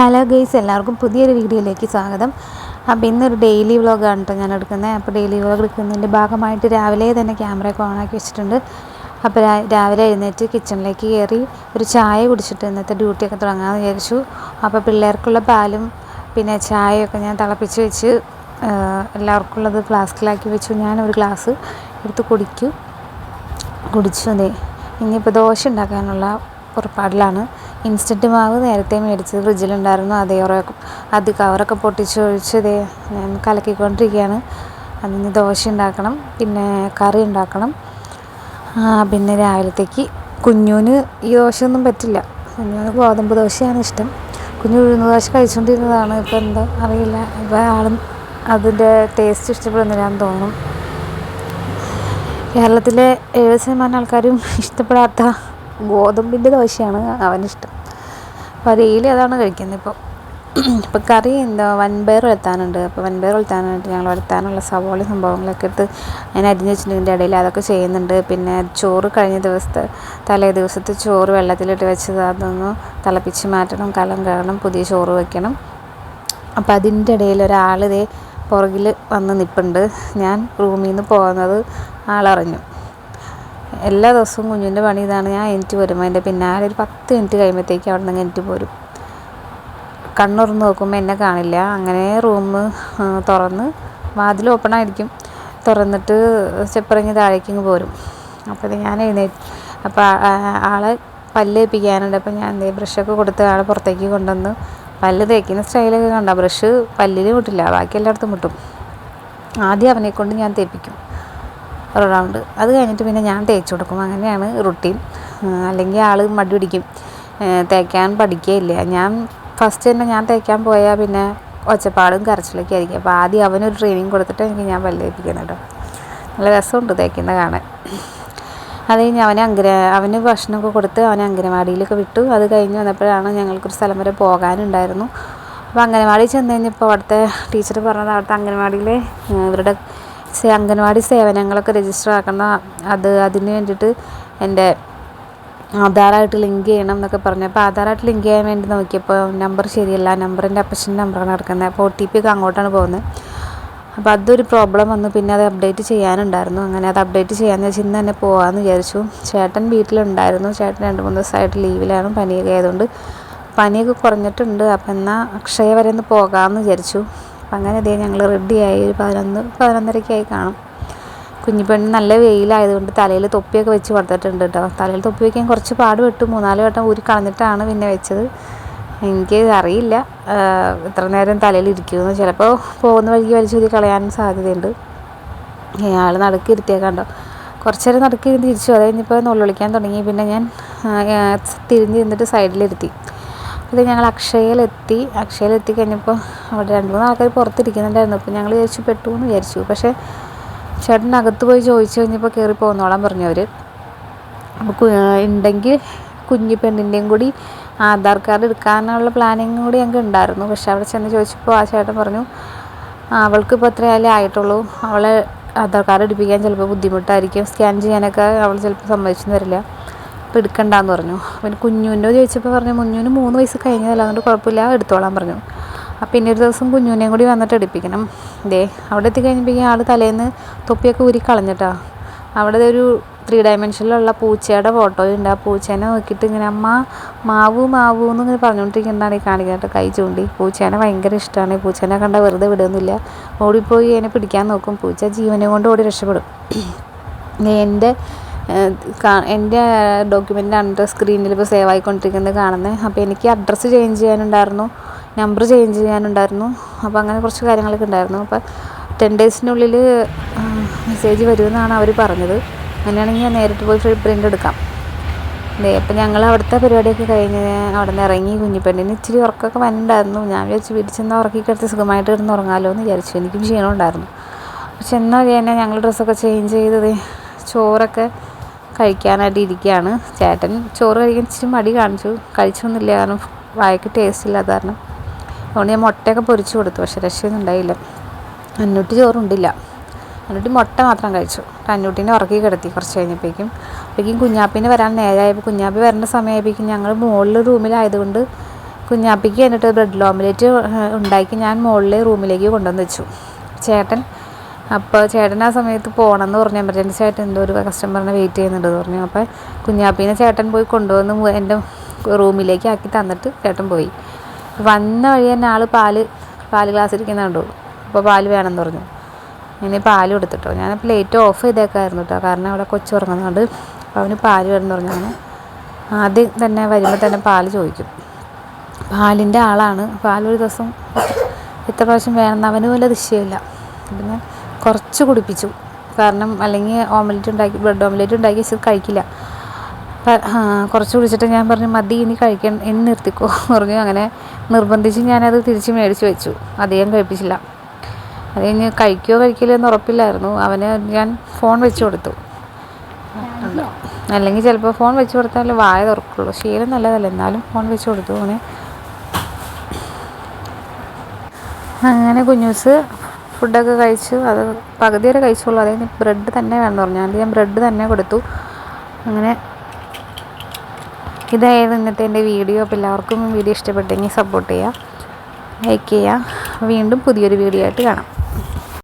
Hello guys എല്ലാവർക്കും പുതിയൊരു വീഡിയോയിലേക്ക് സ്വാഗതം. അപ്പോൾ ഇന്നൊരു ഡെയിലി വ്ളോഗാണ് കേട്ടോ ഞാൻ എടുക്കുന്നത്. അപ്പോൾ ഡെയിലി വ്ളോഗ് എടുക്കുന്നതിന്റെ ഭാഗമായിട്ട് രാവിലെ തന്നെ ക്യാമറയൊക്കെ ഓണാക്കി വെച്ചിട്ടുണ്ട്. അപ്പോൾ രാവിലെ എഴുന്നേറ്റ് കിച്ചണിലേക്ക് കയറി ഒരു ചായ കുടിച്ചിട്ട് ഇന്നത്തെ ഡ്യൂട്ടിയൊക്കെ തുടങ്ങാമെന്ന് വിചാരിച്ചു. അപ്പോൾ പിള്ളേർക്കുള്ള പാലും പിന്നെ ചായയൊക്കെ ഞാൻ തിളപ്പിച്ച് വെച്ച് എല്ലാവർക്കുള്ളത് ഫ്ലാസ്കിലാക്കി വെച്ചു. ഞാൻ ഒരു ഗ്ലാസ് എടുത്ത് കുടിക്കും. കുടിച്ചു അതെ. ഇനിയിപ്പോൾ ദോശ ഉണ്ടാക്കാനുള്ള പുറപ്പാടിലാണ്. ഇൻസ്റ്റന്റ് മാവ് നേരത്തെ മേടിച്ചത് ഫ്രിഡ്ജിലുണ്ടായിരുന്നു. അതേ ഉറ- അത് കവറൊക്കെ പൊട്ടിച്ച് ഒഴിച്ച് ദേ ഞാൻ കലക്കിക്കൊണ്ടിരിക്കുകയാണ്. അതിന് ദോശ ഉണ്ടാക്കണം പിന്നെ കറി ഉണ്ടാക്കണം. പിന്നെ രാവിലത്തേക്ക് കുഞ്ഞുന് ഈ ദോശയൊന്നും പറ്റില്ല. കുഞ്ഞൂന് ഗോതമ്പ് ദോശയാണ് ഇഷ്ടം. കുഞ്ഞു ഉഴുന്ന ദോശ കഴിച്ചുകൊണ്ടിരുന്നതാണ് ഇപ്പോൾ എന്താ അറിയില്ല. ഇപ്പോൾ ആളും അതിന്റെ ടേസ്റ്റ് ഇഷ്ടപ്പെടുന്നില്ലാന്ന് തോന്നും. കേരളത്തിലെ എഴുപത് ശതമാനം ആൾക്കാരും ഇഷ്ടപ്പെടാത്ത ഗോതമ്പിന്റെ ദോശയാണ് അവനിഷ്ടം. അപ്പോൾ ഡെയിലി അതാണ് കഴിക്കുന്നത് ഇപ്പോൾ ഇപ്പോൾ കറി എന്താ വൻപയർ വെളുത്താനുണ്ട് അപ്പോൾ വൻപയർ വെളുത്താനായിട്ട് ഞങ്ങൾ വെളുത്താനുള്ള സവോള സംഭവങ്ങളൊക്കെ എടുത്ത് ഞാൻ അരിഞ്ഞ് വെച്ചിട്ടുണ്ട്. ഇടയിൽ അതൊക്കെ ചെയ്യുന്നുണ്ട്. പിന്നെ ചോറ് കഴിഞ്ഞ ദിവസത്തെ തലേ ദിവസത്തെ ചോറ് വെള്ളത്തിലിട്ട് വെച്ചത് അതൊന്ന് തിളപ്പിച്ച് മാറ്റണം. കലം കയറണം പുതിയ ചോറ് വെക്കണം. അപ്പോൾ അതിന്റെ ഇടയിൽ ഒരാളിതേ പുറകിൽ വന്ന് നിൽപ്പുണ്ട് ഞാൻ റൂമിൽ നിന്ന് പോകുന്നത് ആളറിഞ്ഞു. എല്ലാ ദിവസവും കുഞ്ഞിന്റെ പണി ഇതാണ്. ഞാൻ എനിക്ക് വരും എന്റെ പിന്നാലെ ഒരു പത്ത് മിനിറ്റ് കഴിയുമ്പോഴത്തേക്ക് അവിടെ നിന്ന് എനിക്ക് പോരും. കണ്ണുറന്ന് നോക്കുമ്പോൾ എന്നെ കാണില്ല. അങ്ങനെ റൂം തുറന്ന് വാതിൽ ഓപ്പൺ ആയിരിക്കും. തുറന്നിട്ട് ചെപ്പറങ്ങി താഴേക്ക് പോരും. അപ്പോൾ ഞാൻ എഴുന്നേറ്റ്. അപ്പോൾ ആളെ പല്ല് തേപ്പിക്കാനുണ്ട്. അപ്പോൾ ഞാൻ എന്തേ ബ്രഷൊക്കെ കൊടുത്ത് ആളെ പുറത്തേക്ക് കൊണ്ടുവന്ന് പല്ല് തേക്കുന്ന സ്റ്റൈലൊക്കെ കണ്ട? ബ്രഷ് പല്ലിൽ മുട്ടില്ല ബാക്കി എല്ലായിടത്തും മുട്ടും ആദ്യം അവനെ കൊണ്ട് ഞാൻ തേപ്പിക്കും. ഒരു റൗണ്ട് അത് കഴിഞ്ഞിട്ട് പിന്നെ ഞാൻ തേച്ച് കൊടുക്കും. അങ്ങനെയാണ് റുട്ടീൻ അല്ലെങ്കിൽ ആൾ മടി പിടിക്കും. തേക്കാൻ പഠിക്കുകയില്ല ഞാൻ ഫസ്റ്റ് തന്നെ ഞാൻ തേക്കാൻ പോയാൽ പിന്നെ ഒച്ചപ്പാടും കരച്ചിലൊക്കെ ആയിരിക്കും. അപ്പോൾ ആദ്യം അവനൊരു ട്രെയിനിങ് കൊടുത്തിട്ട് എനിക്ക് ഞാൻ പല്ല് തേപ്പിക്കുന്നത് കേട്ടോ. നല്ല രസമുണ്ട് തേക്കുന്നത് കാണാൻ. അത് കഴിഞ്ഞ് അവനെ അങ്കര അവന് ഭക്ഷണമൊക്കെ കൊടുത്ത് അവനെ അങ്കനവാടിയിലൊക്കെ വിട്ടു. അത് കഴിഞ്ഞ് വന്നപ്പോഴാണ് ഞങ്ങൾക്കൊരു സ്ഥലം വരെ പോകാനുണ്ടായിരുന്നു. അപ്പോൾ അംഗനവാടി ചെന്ന് കഴിഞ്ഞപ്പോൾ അവിടുത്തെ ടീച്ചർ പറഞ്ഞത് അവിടുത്തെ അങ്കനവാടിയിലെ ഇവരുടെ അംഗനവാടി സേവനങ്ങളൊക്കെ രജിസ്റ്റർ ആക്കണം. അത് അതിന് വേണ്ടിയിട്ട് എന്റെ ആധാറായിട്ട് ലിങ്ക് ചെയ്യണം എന്നൊക്കെ പറഞ്ഞു. അപ്പോൾ ആധാറായിട്ട് ലിങ്ക് ചെയ്യാൻ വേണ്ടി നോക്കിയപ്പോൾ നമ്പർ ശരിയല്ല. നമ്പർ എന്റെ അപ്പച്ചന്റെ നമ്പറാണ് കിടക്കുന്നത്. അപ്പോൾ ഒ ടി പി ഒക്കെ അങ്ങോട്ടാണ് പോകുന്നത്. അപ്പോൾ അതൊരു പ്രോബ്ലം വന്നു. പിന്നെ അത് അപ്ഡേറ്റ് ചെയ്യാനുണ്ടായിരുന്നു. അങ്ങനെ അത് അപ്ഡേറ്റ് ചെയ്യാമെന്ന് വെച്ച് ഇന്ന് തന്നെ പോകാമെന്ന് വിചാരിച്ചു. ചേട്ടൻ വീട്ടിലുണ്ടായിരുന്നു. ചേട്ടൻ രണ്ട് മൂന്ന് ദിവസമായിട്ട് ലീവിലാണ് പനിയൊക്കെ ആയതുകൊണ്ട് പനിയൊക്കെ കുറഞ്ഞിട്ടുണ്ട്. അപ്പം എന്നാൽ അക്ഷയ വരെ ഒന്ന് പോകാമെന്ന് വിചാരിച്ചു. അപ്പം അങ്ങനെ ഇതേ ഞങ്ങൾ റെഡിയായി ഒരു പതിനൊന്ന് പതിനൊന്നരയ്ക്കായി കാണും. കുഞ്ഞിപ്പെണ്ണ് നല്ല വെയിലായതുകൊണ്ട് തലയിൽ തൊപ്പിയൊക്കെ വെച്ച് കൊടുത്തിട്ടുണ്ട് കേട്ടോ. തലയിൽ തൊപ്പി വയ്ക്കാൻ കുറച്ച് പാട് വിട്ടു മൂന്നാൽ വട്ടം ഊരി കളഞ്ഞിട്ടാണ് പിന്നെ വെച്ചത്. എനിക്ക് അറിയില്ല. എത്ര നേരം തലയിൽ ഇരിക്കുമെന്ന്. ചിലപ്പോൾ പോകുന്ന വഴിക്ക് വലിച്ചൂരി കളയാനും സാധ്യതയുണ്ട്. ഞാൻ നടുക്ക് ഇരുത്തിയേക്കാണ്ടോ കുറച്ച് നേരം നടക്കി തിരിച്ചു. അത് കഴിഞ്ഞപ്പോൾ നുള്ളൊളിക്കാൻ തുടങ്ങി. പിന്നെ ഞാൻ തിരിഞ്ഞ് നിന്നിട്ട് സൈഡിലിരുത്തി. ഇത് ഞങ്ങൾ അക്ഷയയിലെത്തി. അക്ഷയയിലെത്തി കഴിഞ്ഞപ്പോൾ അവിടെ രണ്ട് മൂന്ന് ആൾക്കാർ പുറത്തിരിക്കുന്നുണ്ടായിരുന്നു. അപ്പോൾ ഞങ്ങൾ വിചാരിച്ചു പെട്ടു എന്ന് വിചാരിച്ചു. പക്ഷേ ചേട്ടൻ അകത്ത് പോയി ചോദിച്ചു കഴിഞ്ഞപ്പോൾ കയറി പോന്നോളാൻ പറഞ്ഞു അവർ ഉണ്ടെങ്കിൽ കുഞ്ഞു പെണ്ണിന്റെയും കൂടി ആധാർ കാർഡ് എടുക്കാനുള്ള പ്ലാനിങ് കൂടി ഞങ്ങൾക്ക് ഉണ്ടായിരുന്നു. പക്ഷേ അവിടെ ചെന്ന് ചോദിച്ചപ്പോൾ ആ ചേട്ടൻ പറഞ്ഞു അവൾക്ക് ഇപ്പോൾ എത്രയായാലേ ആയിട്ടുള്ളൂ. അവളെ ആധാർ കാർഡ് എടുപ്പിക്കാൻ ചിലപ്പോൾ ബുദ്ധിമുട്ടായിരിക്കും. സ്കാൻ ചെയ്യാനൊക്കെ അവൾ ചിലപ്പോൾ സമ്മതിച്ചെന്ന് വരില്ല. അപ്പോൾ എടുക്കണ്ടെന്ന് പറഞ്ഞു. പിന്നെ കുഞ്ഞുവിന്റെ ചോദിച്ചപ്പോൾ പറഞ്ഞു മുഞ്ഞുവിന് മൂന്ന് വയസ്സ് കഴിഞ്ഞതല്ല അതുകൊണ്ട് കുഴപ്പമില്ല എടുത്തോളാൻ പറഞ്ഞു. അപ്പം പിന്നെ ഒരു ദിവസം കുഞ്ഞുവിനെയും കൂടി വന്നിട്ട് എടുപ്പിക്കണം. ദേ അവിടെ എത്തിക്കഴിഞ്ഞപ്പോഴേക്കും ആൾ തലേന്ന് തൊപ്പിയൊക്കെ ഊരി കളഞ്ഞിട്ടാ. അവിടെ ഒരു ത്രീ ഡയമെൻഷനിലുള്ള പൂച്ചയുടെ ഫോട്ടോ ഉണ്ട്. ആ പൂച്ചേനെ നോക്കിയിട്ട് ഇങ്ങനെ അമ്മ മാവു മാവു എന്നിങ്ങനെ പറഞ്ഞുകൊണ്ടിരിക്കുന്നതാണ് ഈ കാണിക്കാനായിട്ട് കൈ ചൂണ്ടി. പൂച്ചേനെ ഭയങ്കര ഇഷ്ടമാണ്. ഈ പൂച്ചേനെ കണ്ടാൽ വെറുതെ വിടുന്നില്ല ഓടിപ്പോയി അതിനെ പിടിക്കാൻ നോക്കും. പൂച്ച ജീവനെ കൊണ്ട് ഓടി രക്ഷപ്പെടും. എന്റെ ഏഹ്, ഡോക്യുമെന്റ് അണ്ടർ സ്ക്രീനിൽ ഇപ്പോൾ സേവ് ആയിക്കൊണ്ടിരിക്കുന്നത് കാണുന്നത് അപ്പോൾ എനിക്ക് അഡ്രസ്സ് ചേഞ്ച് ചെയ്യാനുണ്ടായിരുന്നു നമ്പർ ചേഞ്ച് ചെയ്യാനുണ്ടായിരുന്നു അപ്പോൾ അങ്ങനെ കുറച്ച് കാര്യങ്ങളൊക്കെ ഉണ്ടായിരുന്നു. അപ്പോൾ ടെൻ ഡേയ്സിനുള്ളിൽ മെസ്സേജ് വരുമെന്നാണ് അവർ പറഞ്ഞത്. അങ്ങനെയാണെങ്കിൽ ഞാൻ നേരിട്ട് പോയി പ്രിന്റ് എടുക്കാം. അതെ അപ്പം ഞങ്ങൾ അവിടുത്തെ പരിപാടിയൊക്കെ കഴിഞ്ഞ് അവിടെ നിന്ന് ഇറങ്ങി കുഞ്ഞിപ്പെണ്ണിന് ഇച്ചിരി ഉറക്കമൊക്കെ വന്നിട്ടുണ്ടായിരുന്നു. ഞാൻ വിചാരിച്ചു വീട്ടിൽ ചെന്ന് കിടത്തി സുഖമായിട്ട് കിടന്ന് ഉറങ്ങാമല്ലോ എന്ന് വിചാരിച്ചു. എനിക്കും ക്ഷീണമുണ്ടായിരുന്നു. പക്ഷെ എന്നാൽ തന്നെ ഞങ്ങൾ ഡ്രസ്സൊക്കെ ചേഞ്ച് ചെയ്തത് ചോറൊക്കെ കഴിക്കാനായിട്ട് ഇരിക്കുകയാണ്. ചേട്ടൻ ചോറ് കഴിക്കാൻ ഇച്ചിരി മടി കാണിച്ചു. കഴിച്ചൊന്നുമില്ല കാരണം വായക്ക് ടേസ്റ്റ് ഇല്ല കാരണം. അതുകൊണ്ട് ഞാൻ മുട്ടയൊക്കെ പൊരിച്ചു കൊടുത്തു. പക്ഷെ രക്ഷയൊന്നും ഉണ്ടായില്ല. അന്നൂട്ടി ചോറുണ്ടില്ല. അന്നൂട്ടി മുട്ട മാത്രം കഴിച്ചു. അന്നൂട്ടീനെ ഉറക്കി കിടത്തി കുറച്ച് കഴിഞ്ഞപ്പോഴേക്കും. അപ്പോഴേക്കും കുഞ്ഞാപ്പിനെ വരാൻ നേരമായപ്പോൾ കുഞ്ഞാപ്പി വരേണ്ട സമയമായപ്പോഴേക്കും ഞങ്ങൾ മുകളിൽ റൂമിലായതുകൊണ്ട് കുഞ്ഞാപ്പിക്ക് എന്നിട്ട് ബ്രെഡ് ഓംലേറ്റ് ഉണ്ടാക്കി ഞാൻ മുകളിലെ റൂമിലേക്ക് കൊണ്ടുവന്ന് വെച്ചു. ചേട്ടൻ അപ്പോൾ ചേട്ടൻ ആ സമയത്ത് പോകണം എന്ന് പറഞ്ഞു. എമർജൻസി ആയിട്ട് എന്തോ ഒരു കസ്റ്റമറിനെ വെയിറ്റ് ചെയ്യുന്നുണ്ടെന്ന് പറഞ്ഞു. അപ്പോൾ കുഞ്ഞാപ്പീനെ ചേട്ടൻ പോയി കൊണ്ടുവന്ന് എന്റെ റൂമിലേക്ക് ആക്കി തന്നിട്ട് ചേട്ടൻ പോയി. വന്ന വഴി തന്നെ ആൾ പാൽ പാൽ ഗ്ലാസ് ഇരിക്കുന്ന കണ്ടു. അപ്പോൾ പാൽ വേണമെന്ന് പറഞ്ഞു. ഇനി പാൽ കൊടുത്തിട്ടോ. ഞാൻ പ്ലേറ്റ് ഓഫ് ചെയ്തേക്കായിരുന്നു കേട്ടോ കാരണം അവിടെ കൊച്ചു ഉറങ്ങുന്നുണ്ട് അപ്പോൾ അവന് പാൽ വേണമെന്ന് പറഞ്ഞു. അങ്ങനെ ആദ്യം തന്നെ വരുമ്പോൾ തന്നെ പാൽ ചോദിക്കും. പാലിന്റെ ആളാണ്. പാലൊരു ദിവസം എത്ര പ്രാവശ്യം വേണമെന്ന് അവന് വല്ല ദിശയില്ല പിന്നെ കുറച്ച് കുടിപ്പിച്ചു. കാരണം അല്ലെങ്കിൽ ഓംലെറ്റ് ഉണ്ടാക്കി ബ്രെഡ് ഓംലെറ്റ് ഉണ്ടാക്കി വെച്ചത് കഴിക്കില്ല. കുറച്ച് കുടിച്ചിട്ട് ഞാൻ പറഞ്ഞു മതി ഇനി കഴിക്കാൻ ഇനി നിർത്തിക്കോ. പറഞ്ഞു. അങ്ങനെ നിർബന്ധിച്ച് ഞാനത് തിരിച്ച് മേടിച്ച് വെച്ചു. അധികം കഴിപ്പിച്ചില്ല. അത് കഴിഞ്ഞ് കഴിക്കുകയോ കഴിക്കില്ല എന്ന് ഉറപ്പില്ലായിരുന്നു. അവന് ഞാൻ ഫോൺ വെച്ച് കൊടുത്തു. അല്ലെങ്കിൽ ചിലപ്പോൾ ഫോൺ വെച്ച് കൊടുത്താൽ വായ തുറക്കുള്ളൂ. ശീലം നല്ലതല്ല. എന്നാലും ഫോൺ വെച്ച് കൊടുത്തു. അവന് അങ്ങനെ കുഞ്ഞൂസ് ഫുഡൊക്കെ കഴിച്ചു അത് പകുതി വരെ കഴിച്ചോളൂ അതായത് ബ്രെഡ് തന്നെ വേണമെന്ന് പറഞ്ഞു. അത് ഞാൻ ബ്രെഡ് തന്നെ കൊടുത്തു. അങ്ങനെ ഇതായിരുന്നു ഇന്നത്തെ എന്റെ വീഡിയോ. അപ്പോൾ എല്ലാവർക്കും വീഡിയോ ഇഷ്ടപ്പെട്ടെങ്കിൽ സപ്പോർട്ട് ചെയ്യുക ലൈക്ക് ചെയ്യുക. വീണ്ടും പുതിയൊരു വീഡിയോ ആയിട്ട് കാണാം.